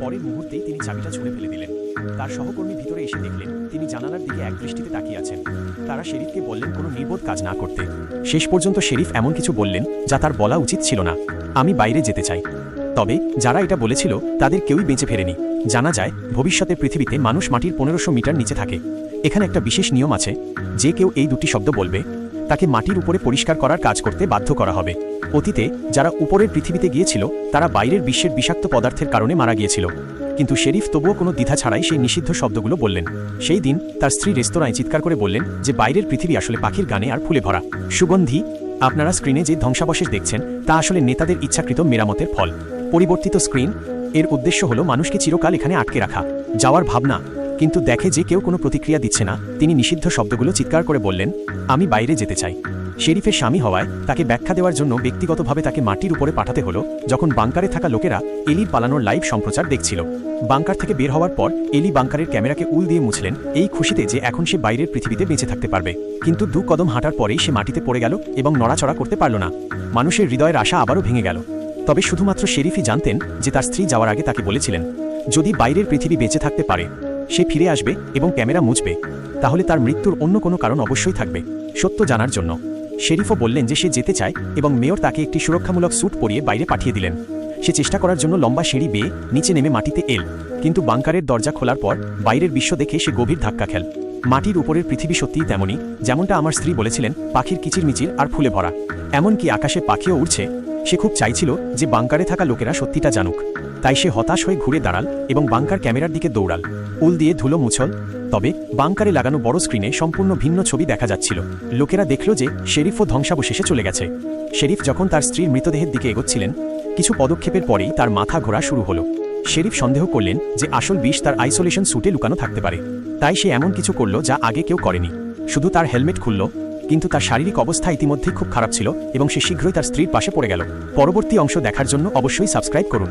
পরের মুহূর্তেই তিনি চাবিটা ছুঁড়ে ফেলে দিলেন। তার সহকর্মী ভিতরে এসে দেখলেন, তিনি জানালার দিকে এক দৃষ্টিতে তাকিয়ে আছেন। তারা শেরিফকে বললেন, কোনো নির্বোধ কাজ না করতে। শেষ পর্যন্ত শেরিফ এমন কিছু বললেন, যা তার বলা উচিত ছিল না। আমি বাইরে যেতে চাই। তবে যারা এটা বলেছিল, তাদের কেউই বেঁচে ফেরেনি। জানা যায়, ভবিষ্যতে পৃথিবীতে মানুষ মাটির পনেরোশো মিটার নিচে থাকে। এখানে একটা বিশেষ নিয়ম আছে, যে কেউ এই দুটি শব্দ বলবে তাকে মাটির উপরে পরিষ্কার করার কাজ করতে বাধ্য করা হবে। অতীতে, যারা উপরের পৃথিবীতে গিয়েছিল, তারা বাইরের বিশ্বের বিষাক্ত পদার্থের কারণে মারা গিয়েছিল। কিন্তু শেরিফ তবুও কোনো দ্বিধা ছাড়াই সেই নিষিদ্ধ শব্দগুলো বললেন। সেই দিন তার স্ত্রী রেস্তোরাঁয় চিৎকার করে বললেন যে, বাইরের পৃথিবী আসলে পাখির গানে আর ফুলে ভরা। সুগন্ধি, আপনারা স্ক্রিনে যে ধ্বংসাবশেষ দেখছেন, তা আসলে নেতাদের ইচ্ছাকৃত মেরামতের ফল। পরিবর্তিত স্ক্রিন, এর উদ্দেশ্য হলো মানুষকে চিরকাল এখানে আটকে রাখা। যাওয়ার ভাবনা কিন্তু দেখে যে কেউ কোনো প্রতিক্রিয়া দিচ্ছে না, তিনি নিষিদ্ধ শব্দগুলো চিৎকার করে বললেন, আমি বাইরে যেতে চাই। শেরিফের স্বামী হওয়ায় তাকে ব্যাখ্যা দেওয়ার জন্য ব্যক্তিগতভাবে তাকে মাটির উপরে পাঠাতে হলো, যখন বাংকারে থাকা লোকেরা এলির পালানোর লাইভ সম্প্রচার দেখছিল। বাংকার থেকে বের হওয়ার পর এলি বাংকারের ক্যামেরাকে উল দিয়ে মুছলেন, এই খুশিতে যে এখন সে বাইরের পৃথিবীতে বেঁচে থাকতে পারবে। কিন্তু দু কদম হাঁটার পরেই সে মাটিতে পড়ে গেল এবং নড়াচড়া করতে পারল না। মানুষের হৃদয়ের আশা আবারও ভেঙে গেল। তবে শুধুমাত্র শেরিফই জানতেন যে তার স্ত্রী যাওয়ার আগে তাকে বলেছিলেন, যদি বাইরের পৃথিবী বেঁচে থাকতে পারে সে ফিরে আসবে এবং ক্যামেরা মুছবে। তাহলে তার মৃত্যুর অন্য কোনো কারণ অবশ্যই থাকবে, সত্য জানার জন্য। শেরিফও বললেন যে সে যেতে চায় এবং মেয়র তাকে একটি সুরক্ষামূলক স্যুট পরিয়ে বাইরে পাঠিয়ে দিলেন। সে চেষ্টা করার জন্য লম্বা সিঁড়ি বেয়ে নিচে নেমে মাটিতে এল, কিন্তু বাংকারের দরজা খোলার পর বাইরের বিশ্ব দেখে সে গভীর ধাক্কা খেল। মাটির উপরের পৃথিবী সত্যিই তেমনই, যেমনটা আমার স্ত্রী বলেছিলেন, পাখির কিচিরমিচির আর ফুলে ভরা। এমনকি আকাশে পাখিও উড়ছে, সে খুব চাইছিল যে বাংকারে থাকা লোকেরা সত্যিটা জানুক। তাই সে হতাশ হয়ে ঘুরে দাঁড়াল এবং বাংকার ক্যামেরার দিকে দৌড়াল। উল দিয়ে ধুলো মুছল। তবে বাংকারে লাগানো বড় স্ক্রিনে সম্পূর্ণ ভিন্ন ছবি দেখা যাচ্ছিল। লোকেরা দেখল যে শেরিফও ধ্বংসাবশেষে চলে গেছে। শেরিফ যখন তার স্ত্রীর মৃতদেহের দিকে এগোচ্ছিলেন, কিছু পদক্ষেপের পরেই তার মাথা ঘোরা শুরু হলো। শেরিফ সন্দেহ করলেন যে আসল বিষ তার আইসোলেশন স্যুটে লুকানো থাকতে পারে। তাই সে এমন কিছু করল যা আগে কেউ করেনি। শুধু তার হেলমেট খুলল, কিন্তু তার শারীরিক অবস্থা ইতিমধ্যেই খুব খারাপ ছিল এবং সে শীঘ্রই তার স্ত্রীর পাশে পড়ে গেল। পরবর্তী অংশ দেখার জন্য অবশ্যই সাবস্ক্রাইব করুন।